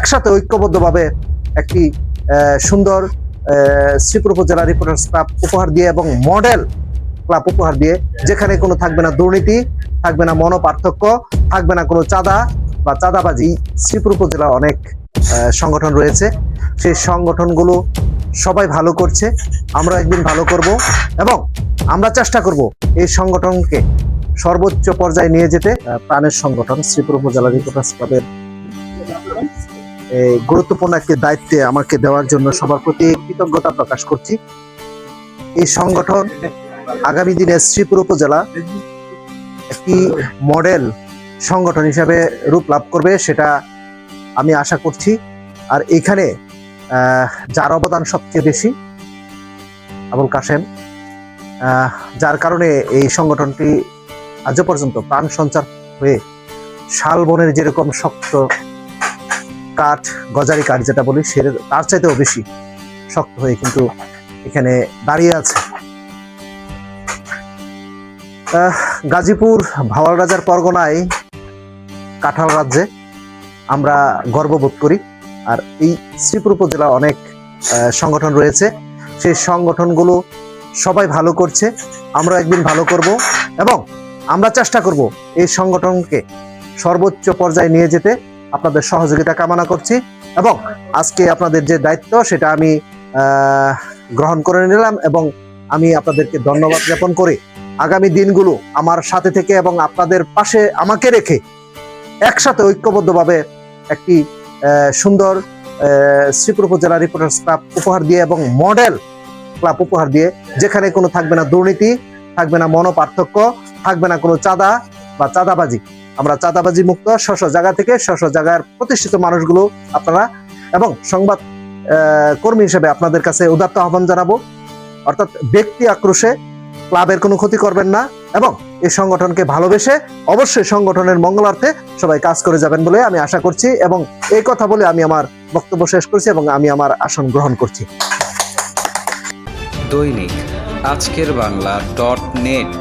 একসাথে ঐক্যবদ্ধভাবে একটি সুন্দর শ্রীপুর উপজেলা রিপোর্টার্স ক্লাব উপহার দিয়ে এবং মডেল ক্লাব উপহার দিয়ে যেখানে কোনো থাকবে না দুর্নীতি, থাকবে না মনোপার্থক্য, থাকবে না কোনো চাঁদা বা চাঁদাবাজি শ্রীপুর উপজেলা অনেক সংগঠন রয়েছে। সেই সংগঠনগুলো সবাই ভালো করছে, আমরা একদিন ভালো করব এবং আমরা চেষ্টা করব এই সংগঠনকে সর্বোচ্চ পর্যায়ে নিয়ে যেতে প্রাণের সংগঠন শ্রীপুর উপজেলা রিপোর্টার্স ক্লাবের গুরুত্বপূর্ণ একটি দায়িত্বে আমাকে দেওয়ার জন্য সবার প্রতি কৃতজ্ঞতা প্রকাশ করছি। এই সংগঠন আগামী দিনে শ্রীপুর উপজেলা একটি মডেল সংগঠন হিসাবে রূপ লাভ করবে, সেটা আমি আশা করছি। আর এখানে যার অবদান সবচেয়ে বেশি আবুল কাশেম যার কারণে এই সংগঠনটি আজও পর্যন্ত প্রাণ সঞ্চার হয়ে শালবনের যেরকম শক্ত কাঠ গজারি কাঠ যেটা বলি, সে তার চাইতেও বেশি শক্ত হয়ে কিন্তু এখানে দাঁড়িয়ে আছে। গাজীপুর ভাওয়াল রাজার পরগনায় কাঁঠাল রাজ্যে আমরা গর্ববোধ করি। আর এই শ্রীপুর উপজেলা অনেক সংগঠন রয়েছে। সেই সংগঠনগুলো সবাই ভালো করছে আমরা একদিন ভালো করব এবং আমরা চেষ্টা করব এই সংগঠনকে সর্বোচ্চ পর্যায়ে নিয়ে যেতে। আপনাদের সহযোগিতা কামনা করছি এবং আজকে আপনাদের যে দায়িত্ব সেটা আমি গ্রহণ করে নিলাম এবং আমি আপনাদেরকে ধন্যবাদ জ্ঞাপন করে। আগামী দিনগুলো আমার সাথে থেকে এবং আপনাদের পাশে আমাকে রেখে একসাথে ঐক্যবদ্ধভাবে একটি সুন্দর শ্রীপুর উপজেলা রিপোর্টার্স ক্লাব উপহার দিয়ে এবং মডেল ক্লাব উপহার দিয়ে, যেখানে কোনো থাকবে না দুর্নীতি, থাকবে না মনোপার্থক্য, থাকবে না কোনো চাঁদা বা চাঁদাবাজি। আমরা চাঁদাবাজি মুক্ত স্ব জায়গা থেকে স্ব জায়গার প্রতিষ্ঠিত মানুষগুলো আপনারা এবং সংবাদ কর্মী হিসেবে আপনাদের কাছে উদাত্ত আহ্বান জানাব। অর্থাৎ ব্যক্তি আক্রোশে ক্লাবের কোনো ক্ষতি করবেন না এবং এই সংগঠনকে ভালোবেসে অবশ্যই সংগঠনের মঙ্গলার্থে সবাই কাজ করে যাবেন বলে আমি আশা করছি এবং এই কথা বলে আমি আমার বক্তব্য শেষ করছি এবং আমি আমার আসন গ্রহণ করছি। দৈনিক আজকের বাংলা ডট নেট।